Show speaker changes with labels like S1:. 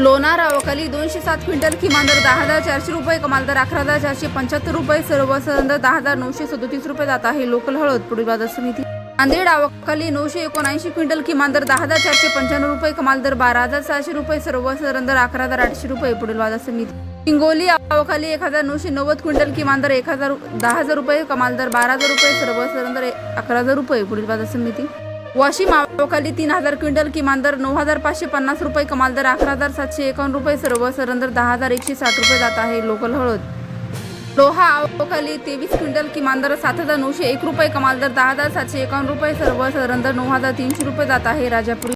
S1: लोणार अवकाली दोनशे सात क्विंटल किमान दर दहा हजार चारशे रुपये कमाल दर अकरा हजार चारशे पंच्याहत्तर रुपये सर्व दर दहा हजार नऊशे सदोतीस रुपये जात आहे. लोकल हळद पुढील बाजार समिती. नांदेड अवकाली नऊशे एकोणऐंशी क्विंटल किमान दर दहा हजार चारशे पंच्याण्णव रुपये कमाल दर बारा हजार सहाशे रुपये सर्व दर अकरा हजार आठशे रुपये पुढील बाजार समिती. हिंगोली अवकाली एक हजार नऊशे नव्वद क्विंटल किमान दर एक हजार दहा हजार रुपये कमाल दर बारा हजार रुपये सर्व दर अकरा हजार रुपये पुढील बाजार समिती. वाशिम आवकाली तीन हजार क्विंटल किमान दर नऊ हजार पाचशे पन्नास रुपये कमाल दर अकरा हजार सातशे एकावन्न रुपये सर्व सरंदर दहा हजार एकशे साठ रुपये जात आहे लोकल हळद. लोहा आवकाली तेवीस क्विंटल किमान दर सात हजार नऊशे एक रुपये कमाल दर दहा हजार सातशे एकावन्न रुपये सर्व सरंदर नऊ हजार तीनशे रुपये जात आहे राजापुरी.